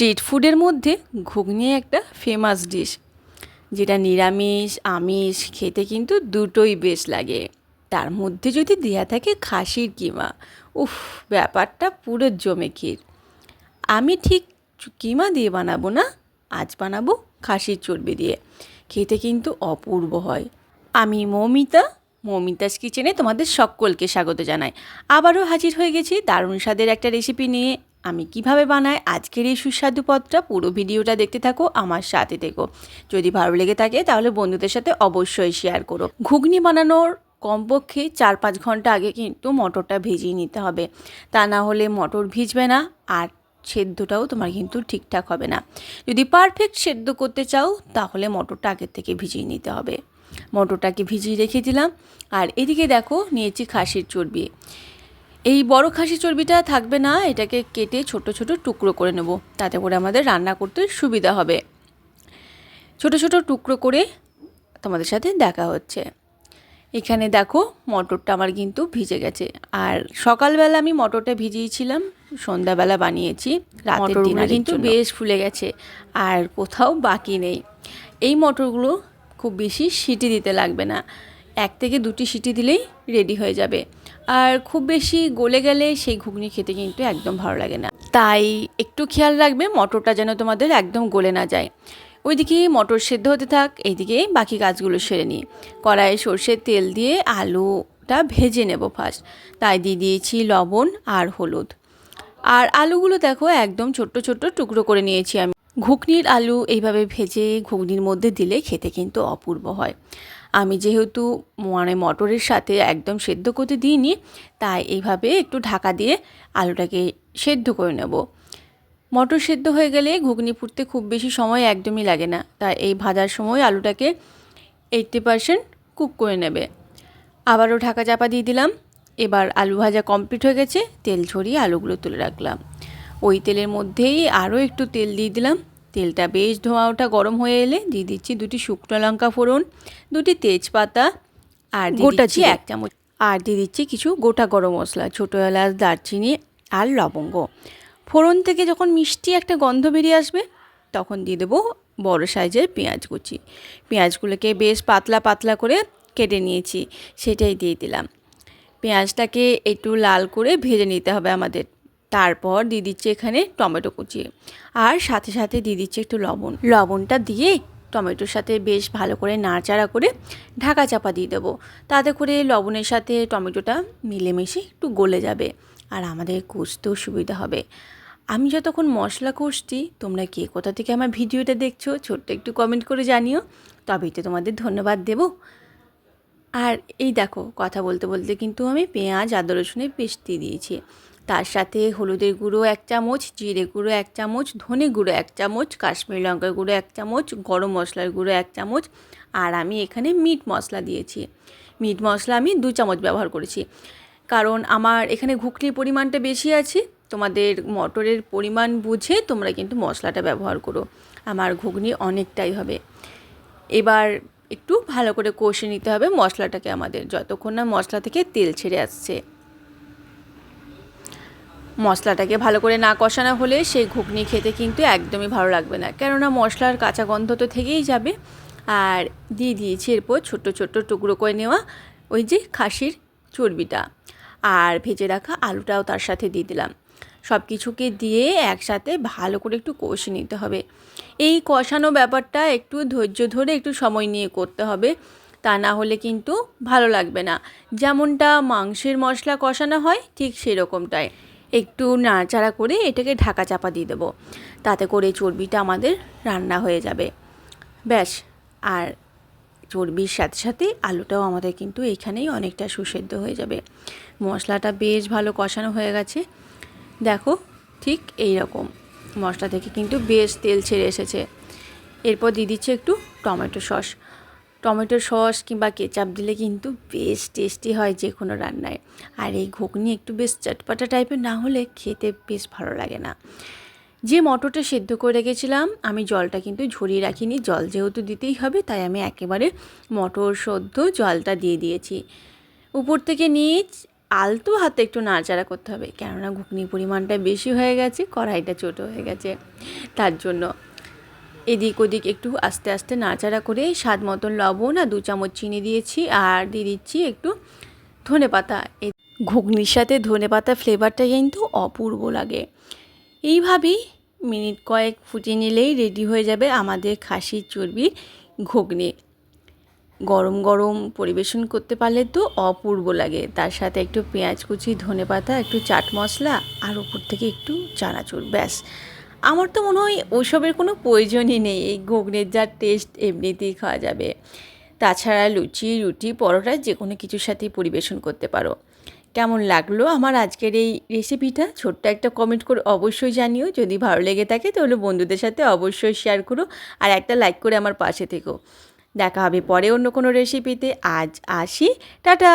Street ফুডের মধ্যে ঘুগনি একটা ফেমাস ডিশ যেটা নিরামিষ, আমিষ খেতে কিন্তু দুটোই বেশ লাগে। তার মধ্যে যদি দেয়া থাকে খাসির কিমা, উফ, ব্যাপারটা পুরো জমে ক্ষীর। আমি ঠিক কিমা দিয়ে বানাবো না, আজ বানাবো খাসির চর্বি দিয়ে। খেতে কিন্তু অপূর্ব হয়। আমি মৌমিতা, মৌমিতাস কিচেনে তোমাদের সকলকে স্বাগত জানাই। আবারও হাজির হয়ে গেছি দারুণ স্বাদের একটা রেসিপি নিয়ে। আমি কীভাবে বানাই, আজকের এই সুস্বাদু পদটা পুরো ভিডিওটা দেখতে থাকো, আমার সাথে থেকো। যদি ভালো লেগে থাকে তাহলে বন্ধুদের সাথে অবশ্যই শেয়ার করো। ঘুগনি বানানোর কমপক্ষে চার পাঁচ ঘণ্টা আগে কিন্তু মটরটা ভিজিয়ে নিতে হবে। তা না হলে মটর ভিজবে না আর সেদ্ধটাও তোমার কিন্তু ঠিকঠাক হবে না। যদি পারফেক্ট সেদ্ধ করতে চাও তাহলে মটরটা আগের থেকে ভিজিয়ে নিতে হবে। মটরটাকে ভিজিয়ে রেখে দিলাম। আর এদিকে দেখো নিয়েছি খাসির চর্বি। এই বড় খাসি চর্বিটা থাকবে না এটাকে কেটে ছোট ছোট টুকরো করে নেব। তাতে করে আমাদের রান্না করতে সুবিধা হবে। ছোট ছোট টুকরো করে তোমাদের সাথে দেখা হচ্ছে। এখানে দেখো মটরটা আমার কিন্তু ভিজে গেছে। আর সকালবেলা আমি মটরটা ভিজিয়েছিলাম সন্ধ্যাবেলা বানিয়েছি রাতের কিন্তু বেশ ফুলে গেছে আর কোথাও বাকি নেই। এই মটরগুলো খুব বেশি সিটি দিতে লাগবে না। এক থেকে দুটি সিটি দিলেই রেডি হয়ে যাবে। আর খুব বেশি গলে গেলে সেই ঘুগনি খেতে কিন্তু একদম ভালো লাগে না। তাই একটু খেয়াল রাখবে মটরটা যেন তোমাদের একদম গলে না যায়। ওইদিকে মটর সেদ্ধ হতে থাক, এইদিকে বাকি কাজগুলো সেরে নিই। কড়াইয়ে সর্ষের তেল দিয়ে আলুটা ভেজে নেব ফার্স্ট তাই দিয়ে দিয়েছি লবণ আর হলুদ। আর আলুগুলো দেখো একদম ছোট্ট ছোট্ট টুকরো করে নিয়েছি আমি। ঘুগনির আলু এইভাবে ভেজে ঘুগনির মধ্যে দিলে খেতে কিন্তু অপূর্ব হয়। আমি যেহেতু মানে মটরের সাথে একদম সেদ্ধ করতে দিইনি, তাই এইভাবে একটু ঢাকা দিয়ে আলুটাকে সেদ্ধ করে নেব। মটর সেদ্ধ হয়ে গেলে ঘুগনি ফুটতে খুব বেশি সময় একদমই লাগে না, তাই এই ভাজার সময় আলুটাকে এইটটি পারসেন্ট কুক করে নেবে। আবারও ঢাকা চাপা দিয়ে দিলাম। এবার আলু ভাজা কমপ্লিট হয়ে গেছে, তেল ছড়িয়ে আলুগুলো তুলে রাখলাম। ওই তেলের মধ্যেই আরও একটু তেল দিয়ে দিলাম। তেলটা বেশ ধোঁয়া ওঠা গরম হয়ে এলে দিয়ে দিচ্ছি দুটি শুকনো লঙ্কা ফোড়ন দুটি তেজপাতা আর গোটা দিচ্ছি এক চামচ আর দিয়ে দিচ্ছি কিছু গোটা গরম মশলা ছোটো এলাচ দারচিনি আর লবঙ্গ। ফোড়ন থেকে যখন মিষ্টি একটা গন্ধ বেরিয়ে আসবে তখন দিয়ে দেবো বড় সাইজের পেঁয়াজ কুচি। পেঁয়াজগুলোকে বেশ পাতলা পাতলা করে কেটে নিয়েছি সেটাই দিয়ে দিলাম। পেঁয়াজটাকে একটু লাল করে ভেজে নিতে হবে আমাদের। তারপর দিয়ে দিচ্ছে এখানে টমেটো কুচি। আর সাথে সাথে দিয়ে দিচ্ছে একটু লবণ। লবণটা দিয়ে টমেটোর সাথে বেশ ভালো করে নাড়াচাড়া করে ঢাকা চাপা দিয়ে দেবো। তাতে করে লবণের সাথে টমেটোটা মিলেমিশে একটু গলে যাবে আর আমাদের কষতেও সুবিধা হবে। আমি যতক্ষণ মশলা কষছি, তোমরা কে কোথা থেকে আমার ভিডিওটা দেখছ, ছোট্ট একটু কমেন্ট করে জানিও। তবেই তো তোমাদের ধন্যবাদ দেবো। আর এই দেখো, কথা বলতে বলতে কিন্তু আমি পেঁয়াজ আদা রসুনের দিয়ে দিয়েছি। তার সাথে হলুদের গুঁড়ো এক চামচ, জিরে গুঁড়ো এক চামচ, ধনে গুঁড়ো এক চামচ, কাশ্মীরি লঙ্কার গুঁড়ো এক চামচ, গরম মশলার গুঁড়ো এক চামচ আর আমি এখানে মিট মশলা দিয়েছি। মিট মশলা আমি দু চামচ ব্যবহার করেছি। কারণ আমার এখানে ঘুগনির পরিমাণটা বেশি আছে, তোমাদের মটরের পরিমাণ বুঝে তোমরা কিন্তু মশলাটা ব্যবহার করো। আমার ঘুগনি অনেকটাই হবে। এবার একটু ভালো করে কষে নিতে হবে মশলাটাকে আমাদের। যতক্ষণ না মশলা থেকে তেল ছেড়ে আসছে। মশলাটাকে ভালো করে না কষানো হলে সেই ঘুগনি খেতে কিন্তু একদমই ভালো লাগবে না। কেননা মশলার কাঁচা গন্ধ তো থেকেই যাবে। আর দিয়ে দিয়েছি এরপর ছোট্ট ছোট্ট টুকরো করে নেওয়া ওই যে খাসির চর্বিটা। আর ভেজে রাখা আলুটাও তার সাথে দিয়ে দিলাম। সব কিছুকে দিয়ে একসাথে ভালো করে একটু কষে নিতে হবে। এই কষানো ব্যাপারটা একটু ধৈর্য ধরে একটু সময় নিয়ে করতে হবে। তা না হলে কিন্তু ভালো লাগবে না। যেমনটা মাংসের মশলা কষানো হয়, ঠিক সেরকমটাই। একটু নাড়াচাড়া করে এটাকে ঢাকা চাপা দিয়ে দেবো। তাতে করে চর্বিটা আমাদের রান্না হয়ে যাবে। ব্যাস, আর চর্বির সাথে সাথে আলুটাও আমাদের কিন্তু এখানেই অনেকটা সুসেদ্ধ হয়ে যাবে। মশলাটা বেশ ভালো কষানো হয়ে গেছে। দেখো, ঠিক এই রকম মশলা থেকে কিন্তু বেশ তেল ছেড়ে এসেছে। এরপর দিয়ে দিচ্ছে একটু টমেটো সস। টমেটো সস কিংবা কেচাপ দিলে কিন্তু বেশ টেস্টি হয় যে কোনো রান্নায়। আর এই ঘুগনি একটু বেশ চটপাটা টাইপের না হলে খেতে বেশ ভালো লাগে না। যে মটরটা সেদ্ধ করে রেখেছিলাম, আমি জলটা কিন্তু ঝরিয়ে রাখিনি। জল যেহেতু দিতেই হবে, তাই আমি একেবারে মটর সদ্য জলটা দিয়ে দিয়েছি। উপর থেকে নিয়ে আলতো হাতে একটু নাড়াচাড়া করতে হবে। কেননা ঘুগনির পরিমাণটা বেশি হয়ে গেছে, কড়াইটা ছোটো হয়ে গেছে। তার জন্য এদিক ওদিক একটু আস্তে আস্তে নাড়াচাড়া করে স্বাদ মতন লবণ আর দু চামচ চিনি দিয়েছি আর দিয়ে দিচ্ছি একটু ধনে পাতা। ঘুগনির সাথে ধনে পাতা ফ্লেভারটা কিন্তু অপূর্ব লাগে। এইভাবেই মিনিট কয়েক ফুটিয়ে নিলেই রেডি হয়ে যাবে আমাদের খাসির চর্বির ঘুগনি। গরম গরম পরিবেশন করতে পারলে তো অপূর্ব লাগে। তার সাথে একটু পেঁয়াজ কুচি, ধনে পাতা, একটু চাট মশলা আর উপর থেকে একটু চানাচুর, ব্যাস। আমার তো মনে হয় ওসবের কোনো প্রয়োজনই নেই। এই ঘুগনির যা টেস্ট এমনিতেই খাওয়া যাবে। তাছাড়া লুচি, রুটি, পরোটা যে কোনো কিছুর সাথেই পরিবেশন করতে পারো। কেমন লাগল আমার আজকের এই রেসিপিটা ছোট্ট একটা কমেন্ট করে অবশ্যই জানিও। যদি ভালো লেগে থাকে তাহলে বন্ধুদের সাথে অবশ্যই শেয়ার করো আর একটা লাইক করে আমার পাশে থেকো। দেখা হবে পরে অন্য কোনো রেসিপিতে আজ আসি টাটা!